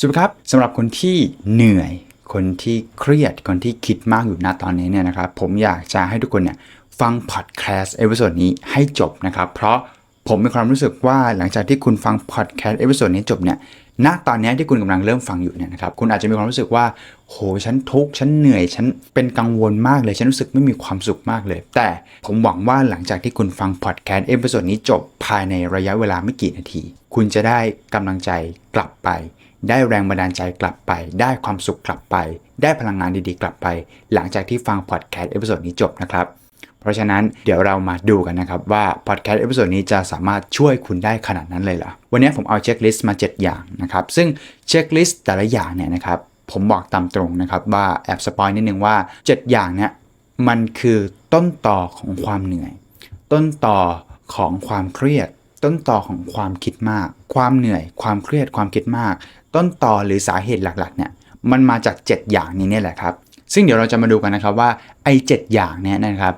สวัสดีครับสำหรับคนที่เหนื่อย คนที่เครียด คนที่คิดมากอยู่ณตอนนี้เนี่ยนะครับ ผมอยากจะให้ทุกคนเนี่ยฟังพอดแคสต์เอพิโซดนี้ให้จบนะครับ เพราะผมมีความรู้สึกว่าหลังจากที่คุณฟังพอดแคสต์เอพิโซดนี้จบเนี่ย ณตอนนี้ที่คุณกำลังเริ่มฟังอยู่เนี่ยนะครับคุณอาจจะมีความรู้สึกว่าโหฉันทุกข์ฉันเหนื่อย ฉันเป็นกังวลมากเลย ฉันรู้สึกไม่มีความสุขมากเลย แต่ผมหวังว่าหลังจากที่คุณฟังพอดแคสต์เอพิโซดนี้จบภายในระยะเวลาไม่กี่นาที คุณจะได้กำลังใจกลับไป ได้แรงบันดาลใจกลับไป ได้ความสุขกลับไป ได้พลังงานดีๆ กลับไป หลังจากที่ฟังพอดแคสต์เอพิโซดนี้จบนะครับ ราะฉะนั้นเดี๋ยวเรามาดูกันนะครับ ว่าพอดแคสต์เอพิโซดนี้จะสามารถช่วยคุณได้ขนาดนั้นเลยเหรอ วันนี้ผมเอาเช็คลิสต์มา 7 อย่างนะครับ ซึ่งเช็คลิสต์แต่ละอย่างเนี่ยนะครับ ผมบอกตามตรงนะครับว่าแอบสปอยนิดนึงว่า 7 อย่างเนี่ยมันคือต้นต่อของความเหนื่อย ต้นต่อของความเครียด ต้นต่อของความคิดมาก ความเหนื่อย ความเครียดความคิดมาก ต้นต่อหรือสาเหตุหลักๆเนี่ยมันมาจาก 7 อย่างนี้เนี่ยแหละครับซึ่งเดี๋ยวเราจะมาดูกันนะครับว่าไอ้7อย่างเนี่ยนะครับ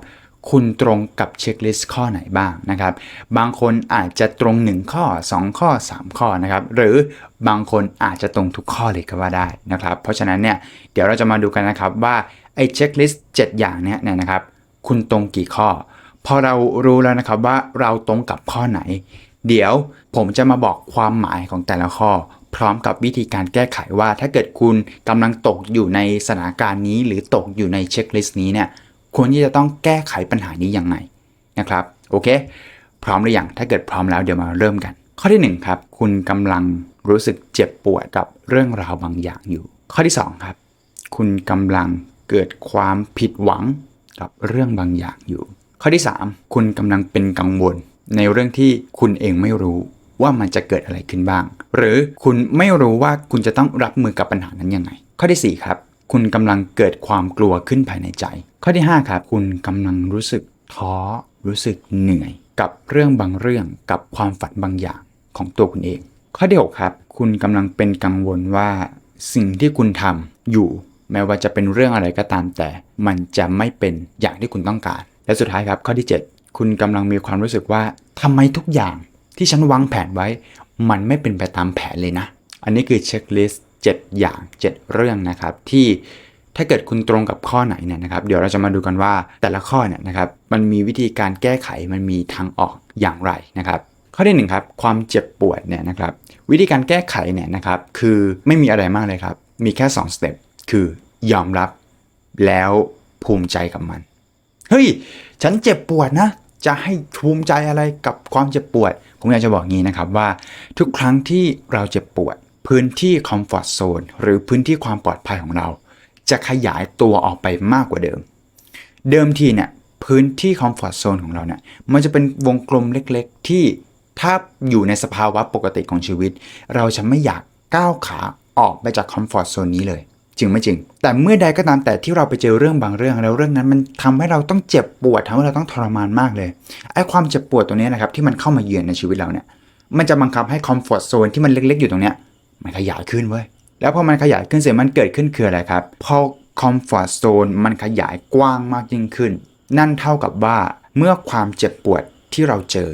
คุณตรงกับเช็คลิสต์ข้อไหนบ้างนะครับ บางคนอาจจะตรง 1 ข้อ 2 ข้อ 3 ข้อนะครับ หรือบางคนอาจจะตรงทุกข้อเลยก็ว่าได้นะครับ เพราะฉะนั้นเนี่ยเดี๋ยวเราจะมาดูกันนะครับว่าไอ้เช็คลิสต์7อย่างเนี่ยนะครับ คุณตรงกี่ข้อ พอเรารู้แล้วนะครับว่าเราตรงกับข้อไหน เดี๋ยวผมจะมาบอกความหมายของแต่ละข้อพร้อมกับวิธีการแก้ไขว่าถ้าเกิดคุณกำลังตกอยู่ในสถานการณ์นี้ หรือตกอยู่ในเช็คลิสต์นี้เนี่ย ควรที่จะต้องแก้ไขปัญหานี้ยังไงนะครับโอเค พร้อมหรือยังถ้าเกิดพร้อมแล้วเดี๋ยวมาเริ่มกัน ข้อที่หนึ่งครับคุณกำลังรู้สึกเจ็บปวดกับเรื่องราวบางอย่างอยู่ ข้อที่สองครับคุณกำลังเกิดความผิดหวังกับเรื่องบางอย่างอยู่ ข้อที่ 3 คุณกำลังเป็นกังวล ในเรื่องที่คุณเองไม่รู้ว่ามันจะเกิดอะไรขึ้นบ้าง หรือคุณไม่รู้ว่าคุณจะต้องรับมือกับปัญหานั้นยังไง ข้อที่ 4 ครับ คุณกำลังเกิดความกลัวขึ้นภายในใจ ข้อที่ 5 ครับ คุณกำลังรู้สึกท้อ รู้สึกเหนื่อย กับเรื่องบางเรื่องกับความฝันบางอย่างของตัวคุณเอง ข้อที่6ครับ คุณกำลังเป็นกังวลว่า สิ่งที่คุณทำอยู่ แม้ว่าจะเป็นเรื่องอะไรก็ตามแต่ มันจะไม่เป็นอย่างที่คุณต้องการ และสุดท้ายครับข้อที่ 7 คุณกำลังมีความรู้สึกว่าทำไมทุกอย่างที่ฉันวางแผนไว้ มันไม่เป็นไปตามแผนเลยนะ อันนี้คือเช็คลิสต์ 7 อย่าง 7 เรื่องนะครับที่ถ้าเกิดคุณตรงกับข้อไหนเนี่ยนะครับเดี๋ยวเราจะมาดูกันว่าแต่ละข้อเนี่ยนะครับมันมีวิธีการแก้ไขมันมีทางออกอย่างไรนะครับข้อที่หนึ่งครับความเจ็บปวดเนี่ยนะครับวิธีการแก้ไขเนี่ยนะครับคือไม่มีอะไรมากเลยครับมีแค่2สเต็ปคือยอมรับแล้วภูมิใจกับมัน เฮ้ย ฉันเจ็บปวดนะ จะให้ภูมิใจอะไรกับความเจ็บปวด ผมอยากจะบอกงี้นะครับว่าทุกครั้งที่เราเจ็บปวด พื้นที่คอมฟอร์ทโซนหรือพื้นที่ความปลอดภัยของเรา จะขยายตัวออกไปมากกว่าเดิม เดิมทีเนี่ยพื้นที่คอมฟอร์ทโซนของเราเนี่ยมันจะเป็นวงกลมเล็กๆ ที่ถ้าอยู่ในสภาวะปกติของชีวิต เราจะไม่อยากก้าวขาออกไปจากคอมฟอร์ทโซนนี้เลย จริงไม่จริง แต่เมื่อใดก็ตามแต่ที่เราไปเจอเรื่องบางเรื่องแล้วเรื่องนั้นมันทำให้เราต้องเจ็บปวดทำให้เราต้องทรมานมากเลยไอ้ความเจ็บปวดตัวนี้นะครับที่มันเข้ามาเยือนในชีวิตเราเนี่ยมันจะบังคับให้คอมฟอร์ทโซนที่มันเล็กๆอยู่ตรงเนี้ย มันขยายขึ้นเว้ย แล้วพอมันขยายขึ้นเสร็จมันเกิดขึ้นคืออะไรครับ พอคอมฟอร์ทโซนมันขยายกว้างมากยิ่งขึ้น นั่นเท่ากับว่าเมื่อความเจ็บปวดที่เราเจอ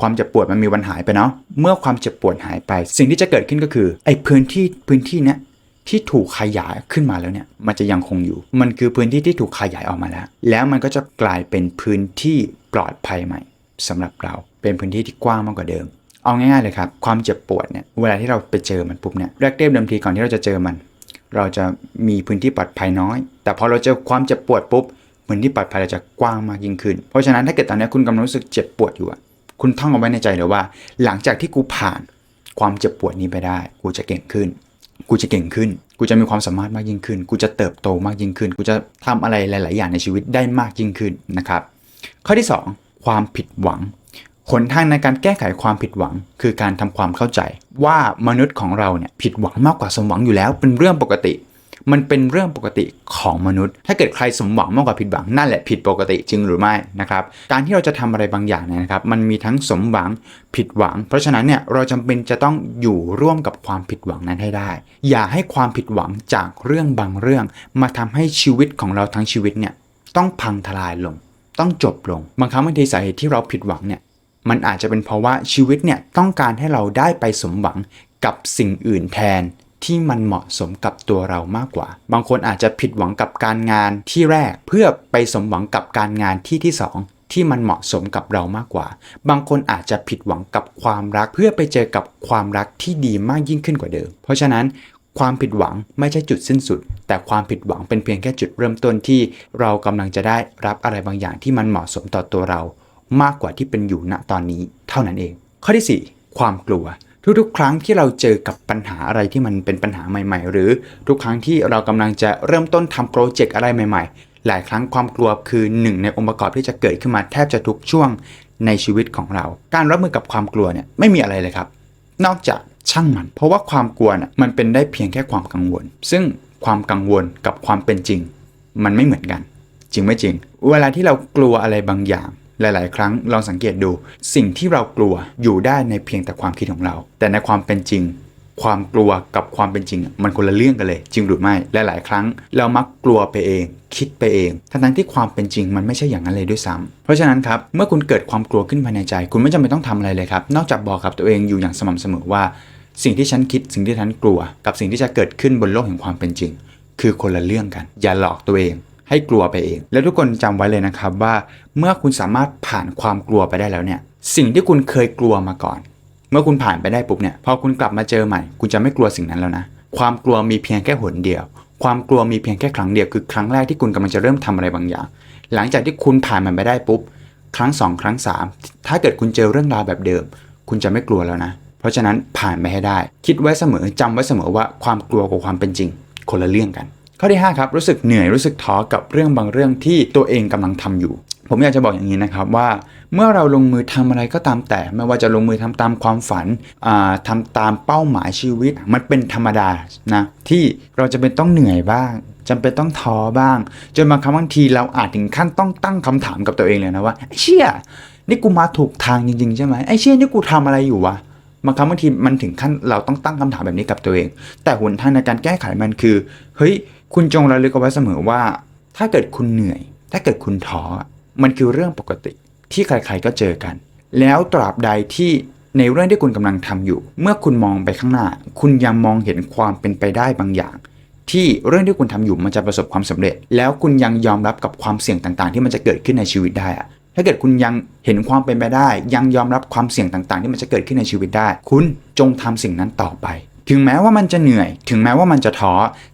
ความเจ็บปวดมันมีวันหายไปเนาะ เมื่อความเจ็บปวดหายไป สิ่งที่จะเกิดขึ้นก็คือไอ้พื้นที่พื้นที่เนี้ยที่ถูกขยายขึ้นมาแล้วเนี่ย มันจะยังคงอยู่ มันคือพื้นที่ที่ถูกขยายออกมาแล้ว แล้วมันก็จะกลายเป็นพื้นที่ปลอดภัยใหม่สำหรับเราเป็นพื้นที่ที่กว้างมากกว่าเดิม เอาง่ายๆเลยครับ ความเจ็บปวดเนี่ยเวลาที่เราไปเจอมันปุ๊บเนี่ยแรกเริ่มเดิมทีก่อนที่เราจะเจอมัน เราจะมีพื้นที่ปลอดภัยน้อย แต่พอเราเจอความเจ็บปวดปุ๊บพื้นที่ปลอดภัยเราจะกว้างมากยิ่งขึ้น เพราะฉะนั้นถ้าเกิดตอนนี้คุณกำลังรู้สึกเจ็บปวดอยู่คุณท่องเอาไว้ในใจเลยว่า หลังจากที่กูผ่านความเจ็บปวดนี้ไปได้ กูจะเก่งขึ้น กูจะเก่งขึ้น กูจะมีความสามารถมากยิ่งขึ้น กูจะเติบโตมากยิ่งขึ้น กูจะทำอะไรหลาย ๆ อย่างในชีวิตได้มากยิ่งขึ้นนะครับ ข้อที่ 2 ความผิดหวัง หนทางในการแก้ไขความผิดหวัง คือการทำความเข้าใจ ว่ามนุษย์ของเราเนี่ยผิดหวังมากกว่าสมหวังอยู่แล้ว เป็นเรื่องปกติ มันเป็นเรื่องปกติของมนุษย์ ถ้าเกิดใครสมหวังมากกว่าผิดหวังนั่นแหละผิดปกติจริงหรือไม่นะครับ การที่เราจะทำอะไรบางอย่างเนี่ยนะครับ มันมีทั้งสมหวังผิดหวัง เพราะฉะนั้นเนี่ยเราจำเป็นจะต้องอยู่ร่วมกับความผิดหวังนั้นให้ได้ อย่าให้ความผิดหวังจากเรื่องบางเรื่อง มาทำให้ชีวิตของเราทั้งชีวิตเนี่ยต้องพังทลายลง ต้องจบลง บางครั้งบางทีสาเหตุที่เราผิดหวังเนี่ย มันอาจจะเป็นเพราะว่าชีวิตเนี่ยต้องการให้เราได้ไปสมหวังกับสิ่งอื่นแทนที่มันเหมาะสมกับตัวเรามากกว่า บางคนอาจจะผิดหวังกับการงานที่แรกเพื่อไปสมหวังกับการงานที่ที่สองที่มันเหมาะสมกับเรามากกว่า บางคนอาจจะผิดหวังกับความรักเพื่อไปเจอกับความรักที่ดีมากยิ่งขึ้นกว่าเดิม เพราะฉะนั้นความผิดหวังไม่ใช่จุดสิ้นสุด แต่ความผิดหวังเป็นเพียงแค่จุดเริ่มต้นที่เรากำลังจะได้รับอะไรบางอย่างที่มันเหมาะสมต่อตัวเรา มากกว่าที่เป็นอยู่ณตอนนี้เท่านั้นเอง ข้อที่ 4 ความกลัว ทุกๆ ครั้งที่เราเจอกับปัญหาอะไรที่มันเป็นปัญหาใหม่ ๆ หรือทุกครั้งที่เรากำลังจะเริ่มต้นทำโปรเจกต์อะไรใหม่ ๆ หลายครั้งความกลัวคือหนึ่งในองค์ประกอบที่จะเกิดขึ้นมาแทบจะทุกช่วงในชีวิตของเรา การรับมือกับความกลัวเนี่ยไม่มีอะไรเลยครับ นอกจากช่างมัน เพราะว่าความกลัวน่ะมันเป็นได้เพียงแค่ความกังวล ซึ่งความกังวลกับความเป็นจริง มันไม่เหมือนกัน จริงไม่จริง เวลาที่เรากลัวอะไรบางอย่าง หลาย ๆ ครั้งลองสังเกตดูสิ่งที่เรากลัวอยู่ได้ในเพียงแต่ความคิดของเรา แต่ในความเป็นจริง ความกลัวกับความเป็นจริง มันคนละเรื่องกันเลย จริงหรือไม่หลาย ๆ ครั้ง เรามักกลัวไปเอง คิดไปเอง ทั้งๆที่ความเป็นจริงมันไม่ใช่อย่างนั้นเลยด้วยซ้ำเพราะฉะนั้นครับเมื่อคุณเกิดความกลัวขึ้นภายในใจ คุณไม่จำเป็นต้องทำอะไรเลยครับนอกจากบอกกับตัวเองอยู่อย่างสม่ำเสมอว่า สิ่งที่ฉันคิดสิ่งที่ฉันกลัว กับสิ่งที่จะเกิดขึ้นบนโลกแห่งความเป็นจริง คือคนละเรื่องกัน อย่าหลอกตัวเอง ให้กลัวไปเอง แล้วทุกคนจำไว้เลยนะครับว่าเมื่อคุณสามารถผ่านความกลัวไปได้แล้วเนี่ยสิ่งที่คุณเคยกลัวมาก่อน เมื่อคุณผ่านไปได้ปุ๊บเนี่ยพอคุณกลับมาเจอใหม่ คุณจะไม่กลัวสิ่งนั้นแล้วนะ ความกลัวมีเพียงแค่หนเดียว ความกลัวมีเพียงแค่ครั้งเดียวคือครั้งแรกที่คุณกำลังจะเริ่มทำอะไรบางอย่าง หลังจากที่คุณผ่านมันไปได้ปุ๊บครั้งสองครั้งสามถ้าเกิดคุณเจอเรื่องราวแบบเดิม คุณจะไม่กลัวแล้วนะ เพราะฉะนั้นผ่านไปให้ได้ คิดไว้เสมอจำไว้เสมอว่าความกลัวกับความเป็นจริง คนละเรื่องกัน ข้อที่ 5 ครับ รู้สึกเหนื่อยรู้สึกท้อกับเรื่องบางเรื่องที่ตัวเองกำลังทำอยู่ ผมอยากจะบอกอย่างนี้นะครับว่า เมื่อเราลงมือทำอะไรก็ตามแต่ ไม่ว่าจะลงมือทำตามความฝันอ่าทำตามเป้าหมายชีวิต มันเป็นธรรมดานะที่เราจะเป็นต้องเหนื่อยบ้างจำเป็นต้องท้อบ้าง จนบางครั้งบางทีเราอาจถึงขั้นต้องตั้งคำถามกับตัวเองเลยนะว่าไอ้เชี่ยนี่กูมาถูกทางจริงๆใช่ไหมไอ้เชี่ยนี่กูทำอะไรอยู่วะบางครั้งบางทีมันถึงขั้นเราต้องตั้งคำถามแบบนี้กับตัวเอง แต่หนทางในการแก้ไขมันคือเฮ้ย คุณจงระลึกเอาไว้เสมอว่า ถ้าเกิดคุณเหนื่อย ถ้าเกิดคุณท้อมันคือเรื่องปกติที่ใครๆก็เจอกัน แล้วตราบใดที่ในเรื่องที่คุณกำลังทำอยู่ เมื่อคุณมองไปข้างหน้า คุณยังมองเห็นความเป็นไปได้บางอย่าง ที่เรื่องที่คุณทำอยู่มันจะประสบความสำเร็จ แล้วคุณยังยอมรับกับความเสี่ยงต่างๆ ที่มันจะเกิดขึ้นในชีวิตได้อะถ้าเกิดคุณยังเห็นความเป็นไปได้ ยังยอมรับความเสี่ยงต่างๆ ที่มันจะเกิดขึ้นในชีวิตได้ คุณจงทำสิ่งนั้นต่อไป ถึงแม้ว่ามันจะเหนื่อย ถึงแม้ว่ามันจะท้อ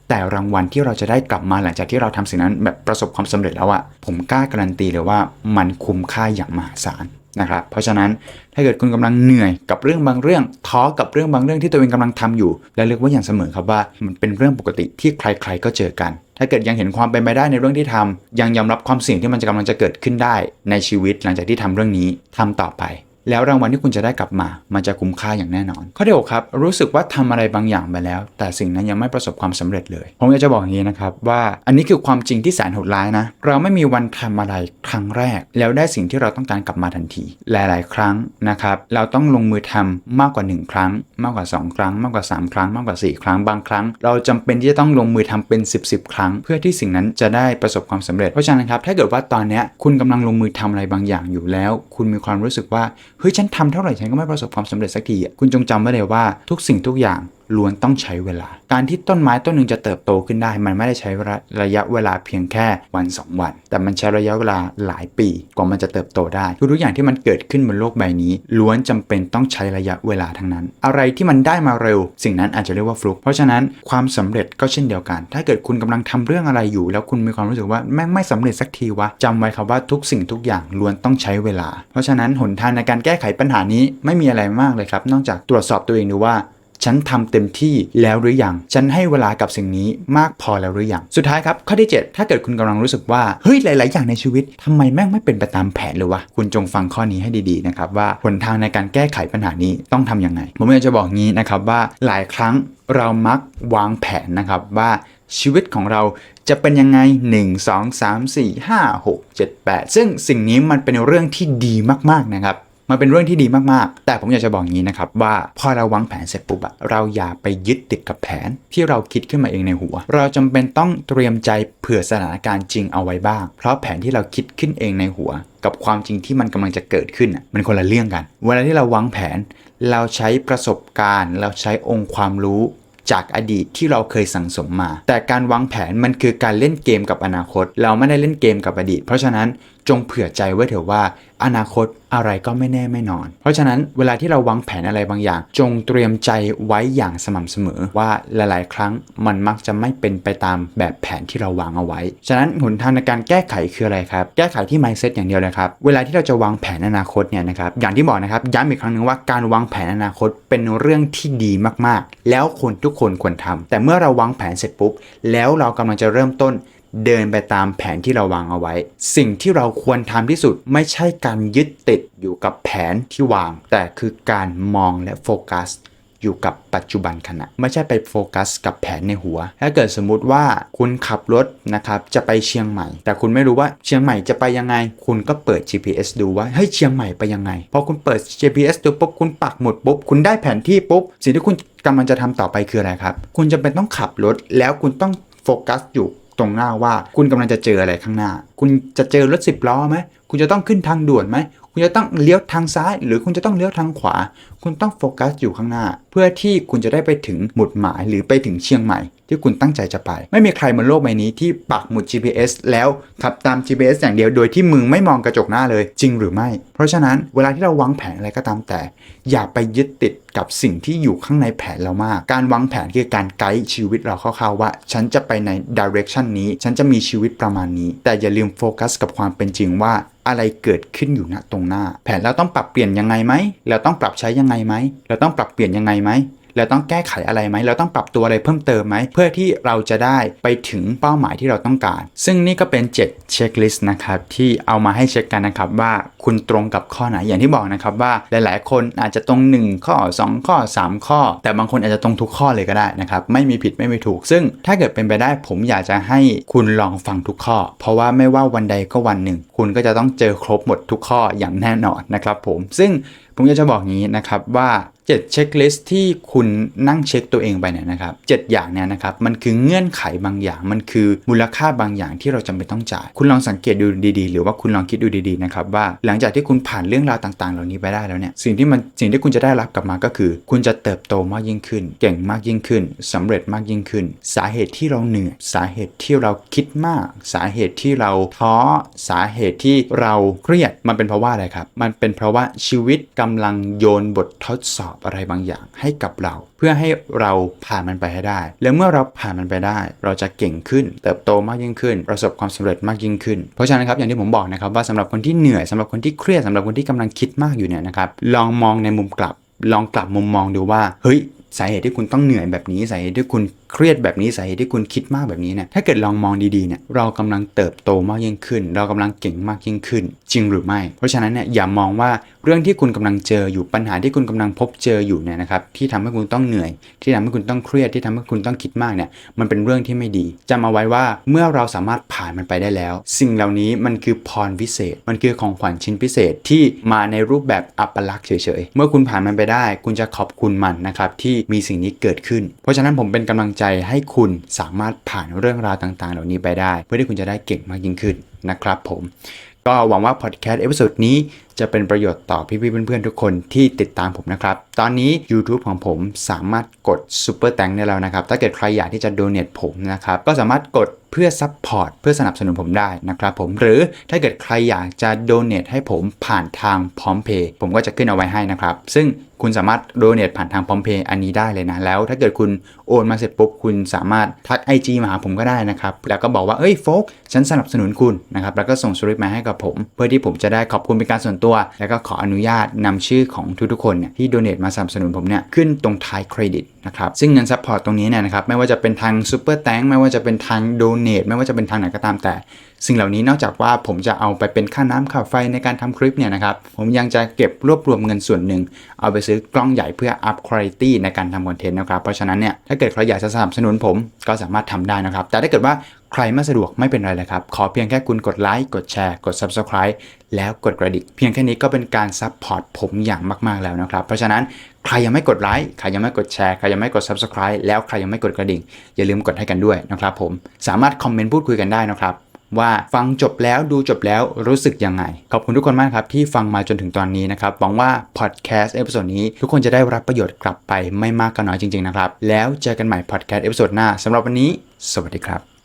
แต่รางวัลที่เราจะได้กลับมาหลังจากที่เราทำสิ่งนั้นแบบประสบความสำเร็จแล้วอะผมกล้าการันตีเลยว่ามันคุ้มค่าอย่างมหาศาลนะครับ เพราะฉะนั้นถ้าเกิดคุณกำลังเหนื่อยกับเรื่องบางเรื่องท้อกับเรื่องบางเรื่องที่ตัวเองกำลังทำอยู่ และเลือกว่าอย่างเสมอครับว่ามันเป็นเรื่องปกติที่ใคร ๆ ก็เจอกัน ถ้าเกิดยังเห็นความเป็นไปได้ในเรื่องที่ทำยังยอมรับความเสี่ยงที่มันจะกำลังจะเกิดขึ้นได้ในชีวิตหลังจากที่ทำเรื่องนี้ทำต่อไป แล้วรางวัลที่คุณจะได้กลับมา มันจะคุ้มค่าอย่างแน่นอน ข้อที่หกครับ รู้สึกว่าทำอะไรบางอย่างไปแล้ว แต่สิ่งนั้นยังไม่ประสบความสำเร็จเลย ผมอยากจะบอกอย่างนี้นะครับว่าอันนี้คือความจริงที่แสนโหดร้ายนะ เราไม่มีวันทำอะไรครั้งแรก แล้วได้สิ่งที่เราต้องการกลับมาทันที หลาย ๆ ครั้งนะครับ เราต้องลงมือทำมากกว่า 1 ครั้ง มากกว่า 2 ครั้ง มากกว่า 3 ครั้ง มากกว่า 4 ครั้ง บางครั้ง เราจำเป็นที่จะต้องลงมือทำเป็น 10บสครั้ง เพื่อที่สิ่งนั้นจะได้ประสบความสำเร็จ เพราะฉะนั้นครับ ถ้าเกิดว่าตอนนี้คุณกำลังลงมือทำอะไรบางอย่างอยู่แล้ว คุณมีความรู้สึกว่าเฮ้ยฉันทำเท่าไหร่ฉันก็ไม่ประสบความสำเร็จสักทีคุณจงจำไว้เลยว่าทุกสิ่งทุกอย่าง ล้วนต้องใช้เวลา การที่ต้นไม้ต้นหนึ่งจะเติบโตขึ้นได้ มันไม่ได้ใช้ระระยะเวลาเพียงแค่วัน 2 วัน แต่มันใช้ระยะเวลาหลายปีกว่ามันจะเติบโตได้ทุกๆอย่างที่มันเกิดขึ้นบนโลกใบนี้ ล้วนจำเป็นต้องใช้ระยะเวลาทั้งนั้น อะไรที่มันได้มาเร็ว สิ่งนั้นอาจจะเรียกว่าฟลุกเพราะฉะนั้นความสำเร็จก็เช่นเดียวกัน ถ้าเกิดคุณกำลังทำเรื่องอะไรอยู่ แล้วคุณมีความรู้สึกว่าแม่งไม่สำเร็จสักทีวะจำไว้ครับว่าทุกสิ่งทุกอย่างล้วนต้องใช้เวลา เพราะฉะนั้นหนทางในการแก้ไขปัญหานี้ไม่มีอะไรมากเลยครับ นอกจากตรวจสอบตัวเองดูว่า ฉันทำเต็มที่แล้วหรือยัง ฉันให้เวลากับสิ่งนี้มากพอแล้วหรือยัง สุดท้ายครับ ข้อที่ 7 ถ้าเกิดคุณกำลังรู้สึกว่า เฮ้ย หลาย ๆ อย่างในชีวิตทำไมแม่งไม่เป็นไปตามแผนเลยวะ คุณจงฟังข้อนี้ให้ดีๆนะครับว่าหนทางในการแก้ไขปัญหานี้ต้องทำยังไง ผมอยากจะบอกงี้นะครับว่าหลายครั้งเรามักวางแผนนะครับว่าชีวิตของเราจะเป็นยังไง 1 2 3 4 5 6 7 8 ซึ่งสิ่งนี้มันเป็นเรื่องที่ดีมากๆนะครับ มันเป็นเรื่องที่ดีมากๆ แต่ผมอยากจะบอกอย่างนี้นะครับว่าพอเราวางแผนเสร็จปุ๊บอะเราอย่าไปยึดติดกับแผนที่เราคิดขึ้นมาเองในหัว เราจำเป็นต้องเตรียมใจเผื่อสถานการณ์จริงเอาไว้บ้าง เพราะแผนที่เราคิดขึ้นเองในหัว กับความจริงที่มันกำลังจะเกิดขึ้นมันคนละเรื่องกัน เวลาที่เราวางแผน เราใช้ประสบการณ์ เราใช้องค์ความรู้จากอดีตที่เราเคยสั่งสมมา แต่การวางแผนมันคือการเล่นเกมกับอนาคต เราไม่ได้เล่นเกมกับอดีต เพราะฉะนั้น จงเผื่อใจไว้เถอะว่า อนาคตอะไรก็ไม่แน่ไม่นอน เพราะฉะนั้นเวลาที่เราวางแผนอะไรบางอย่าง จงเตรียมใจไว้อย่างสม่ำเสมอว่าหลาย ๆ ครั้งมันมักจะไม่เป็นไปตามแบบแผนที่เราวางเอาไว้ ฉะนั้นหนทางในการแก้ไขคืออะไรครับ แก้ไขที่ mindset อย่างเดียวเลยครับ เวลาที่เราจะวางแผนอนาคตเนี่ยนะครับ อย่างที่บอกนะครับย้ำอีกครั้งหนึ่งว่าการวางแผนอนาคตเป็นเรื่องที่ดีมาก ๆ แล้วคนทุกคนควรทำแต่เมื่อเราวางแผนเสร็จปุ๊บแล้วเรากำลังจะเริ่มต้น เดินไปตามแผนที่เราวางเอาไว้ สิ่งที่เราควรทำที่สุดไม่ใช่การยึดติดอยู่กับแผนที่วาง แต่คือการมองและโฟกัสอยู่กับปัจจุบันขณะ ไม่ใช่ไปโฟกัสกับแผนในหัว ถ้าเกิดสมมุติว่าคุณขับรถนะครับจะไปเชียงใหม่ แต่คุณไม่รู้ว่าเชียงใหม่จะไปยังไง คุณก็เปิด GPS ดูว่าเฮ้ยเชียงใหม่ไปยังไงพอคุณเปิด GPS ดูปุ๊บคุณปักหมุดปุ๊บคุณได้แผนที่ปุ๊บสิ่งที่คุณกำลังจะทำต่อไปคืออะไรครับ คุณจะเป็นต้องขับรถแล้วคุณต้องโฟกัสอยู่ ตรงหน้าว่า คุณกำลังจะเจออะไรข้างหน้า คุณจะเจอรถสิบล้อไหมคุณจะต้องขึ้นทางด่วนไหม คุณจะต้องเลี้ยวทางซ้าย หรือคุณจะต้องเลี้ยวทางขวา คุณต้องโฟกัสอยู่ข้างหน้า เพื่อที่คุณจะได้ไปถึงหมุดหมายหรือไปถึงเชียงใหม่ ที่คุณตั้งใจจะไป ไม่มีใครบนโลกใบนี้ที่ปักหมุด GPS แล้วขับตาม GPS อย่างเดียวโดยที่มึงไม่มองกระจกหน้าเลย จริงหรือไม่ เพราะฉะนั้นเวลาที่เราวางแผนอะไรก็ตามแต่ อย่าไปยึดติดกับสิ่งที่อยู่ข้างในแผนเรามาก การวางแผนคือการไกด์ชีวิตเราคร่าวๆว่า ฉันจะไปใน direction นี้ ฉันจะมีชีวิตประมาณนี้ แต่อย่าลืมโฟกัสกับความเป็นจริงว่า อะไรเกิดขึ้นอยู่ณตรงหน้า แผนเราต้องปรับเปลี่ยนยังไงไหมเราต้องปรับใช้ยังไงไหมเราต้องปรับเปลี่ยนยังไงไหม เราต้องแก้ไขอะไรไหมเราต้องปรับตัวอะไรเพิ่มเติมไหมเพื่อที่เราจะได้ไปถึงเป้าหมายที่เราต้องการ ซึ่งนี่ก็เป็น7เช็คลิสต์นะครับที่เอามาให้เช็คกันนะครับว่าคุณตรงกับข้อไหนอย่างที่บอกนะครับว่าหลาย ๆ คนอาจจะตรง 1 ข้อ 2 ข้อ 3 ข้อ แต่บางคนอาจจะตรงทุกข้อเลยก็ได้นะครับไม่มีผิดไม่มีถูก ซึ่งถ้าเกิดเป็นไปได้ผมอยากจะให้คุณลองฟังทุกข้อ เพราะว่าไม่ว่าวันใดก็วันหนึ่ง คุณก็จะต้องเจอครบหมดทุกข้ออย่างแน่นอนนะครับผมซึ่งผมอยากจะบอกงี้นะครับว่า 7เช็คลิสต์ที่คุณนั่งเช็คตัวเองไปเนี่ยนะครับ7อย่างเนี่ยนะครับมันคือเงื่อนไขบางอย่าง มันคือมูลค่าบางอย่างที่เราจำเป็นต้องจ่าย คุณลองสังเกตดูดีๆ หรือว่าคุณลองคิดดูดีๆนะครับว่าหลังจากที่คุณผ่านเรื่องราวต่างๆ เหล่านี้ไปได้แล้วเนี่ยสิ่งที่มันสิ่งที่คุณจะได้รับกลับมาก็คือ คุณจะเติบโตมากยิ่งขึ้น เก่งมากยิ่งขึ้นสำเร็จมากยิ่งขึ้น สาเหตุที่เราเหนื่อยสาเหตุที่เราคิดมาก สาเหตุที่เราท้อสาเหตุที่เราเครียดมันเป็นเพราะว่าอะไรครับมันเป็นเพราะว่าชีวิตกำลังโยนบททดสอบอะไรบางอย่างให้กับเรา เพื่อให้เราผ่านมันไปให้ได้ แล้วเมื่อเราผ่านมันไปได้ เราจะเก่งขึ้น เติบโตมากยิ่งขึ้น ประสบความสำเร็จมากยิ่งขึ้น เพราะฉะนั้นครับอย่างที่ผมบอกนะครับว่าสำหรับคนที่เหนื่อยสำหรับคนที่เครียดสำหรับคนที่กำลังคิดมากอยู่เนี่ยนะครับลองมองในมุมกลับ ลองกลับมุมมองดูว่าเฮ้ยสาเหตุที่คุณต้องเหนื่อยแบบนี้สาเหตุที่คุณ เครียดแบบนี้สาเหตุที่คุณคิดมากแบบนี้เนี่ยถ้าเกิดลองมองดีๆเนี่ยเรากำลังเติบโตมากยิ่งขึ้น เรากำลังเก่งมากยิ่งขึ้น จริงหรือไม่ เพราะฉะนั้นเนี่ยอย่ามองว่าเรื่องที่คุณกำลังเจออยู่ปัญหาที่คุณกำลังพบเจออยู่เนี่ยนะครับที่ทำให้คุณต้องเหนื่อย ที่ทำให้คุณต้องเครียดที่ทำให้คุณต้องคิดมากเนี่ยมันเป็นเรื่องที่ไม่ดีจำเอาไว้ว่าเมื่อเราสามารถผ่านมันไปได้แล้ว สิ่งเหล่านี้มันคือพรพิเศษ มันคือของขวัญชิ้นพิเศษที่มาในรูปแบบอัปลักษณ์เฉยๆเมื่อคุณผ่านมันไปได้ คุณจะขอบคุณมันนะครับที่มีสิ่งนี้เกิดขึ้น เพราะฉะนั้นผมเป็นกำลังใจให้คุณสามารถผ่านเรื่องราวต่างๆ เหล่านี้ไปได้ เพื่อที่คุณจะได้เก่งมากยิ่งขึ้นนะครับผม ก็หวังว่าพอดแคสต์เอพิโซดนี้ จะเป็นประโยชน์ต่อพี่ๆเพื่อนๆทุกคนที่ติดตามผมนะครับ ตอนนี้ YouTube ของผมสามารถกด Super t h a n k ได้แล้วนะครับ ถ้าเกิดใครอยากที่จะ donate ผมนะครับ ก็สามารถกดเพื่อซัพพอร์ตเพื่อสนับสนุนผมได้นะครับผมหรือถ้าเกิดใครอยากจะ donate ให้ผมผ่านทางพร้อมเพย์ผมก็จะขึ้นเอาไว้ให้นะครับ ซึ่งคุณสามารถ donate ผ่านทางพร้อมเพย์อันนี้ได้เลยนะ แล้วถ้าเกิดคุณโอนมาเสร็จปุ๊บ คุณสามารถทัก IG มาหาผมก็ได้นะครับ แล้วก็บอกว่าเอ้ยโฟกฉันสนับสนุนคุณนะครับแล้วก็ส่งสลิปมาให้กับผม เพื่อที่ผมจะได้ขอบคุณเป็นการส่วนตัวแล้วก็ขออนุญาตนำชื่อของทุกๆคนเนี่ยที่ด o n a มาสนับสนุนผมเนี่ยขึ้นตรงท้ายเครดิต นะครับซึ่งเงินซัพพอร์ตตรงนี้เนี่ยนะครับไม่ว่าจะเป็นทางซูเปอร์แตงไม่ว่าจะเป็นทางโดเน a ไม่ว่าจะเป็นทางไหนก็ตามแต่ สิ่งเหล่านี้นอกจากว่าผมจะเอาไปเป็นค่าน้ำค่าไฟในการทำคลิปเนี่ยนะครับผมยังจะเก็บรวบรวมเงินส่วนหนึ่ง เอาไปซื้อกล้องใหญ่เพื่ออัพคุณภาพในการทำคอนเทนต์นะครับเพราะฉะนั้นเนี่ยถ้าเกิดใครอยากจะสนับสนุนผมก็สามารถทำได้นะครับ แต่ถ้าเกิดว่าใครไม่สะดวกไม่เป็นไรเลยครับ ขอเพียงแค่คุณกดไลค์กดแชร์กด Subscribe แล้วกดกระดิ่งเพียงแค่นี้ก็เป็นการซัพพอร์ตผมอย่างมาก ๆแล้วนะครับ เพราะฉะนั้น ใครยังไม่กดไลค์ใครยังไม่กดแชร์ใครยังไม่กด Subscribe แล้วใครยังไม่กดกระดิ่ง อย่าลืมกดให้กันด้วยนะครับผมสามารถคอมเมนต์พูดคุยกันได้นะครับว่าฟังจบแล้วดูจบแล้วรู้สึกยังไง ขอบคุณทุกคนมากครับ ที่ฟังมาจนถึงตอนนี้นะครับ หวังว่าพอดแคสต์เอพิโซดนี้ทุกคนจะได้รับประโยชน์กลับไปไม่มากก็น้อยจริงๆนะครับ แล้วเจอกันใหม่พอดแคสต์เอพิโซดหน้าสำหรับวันนี้ สวัสดีครับ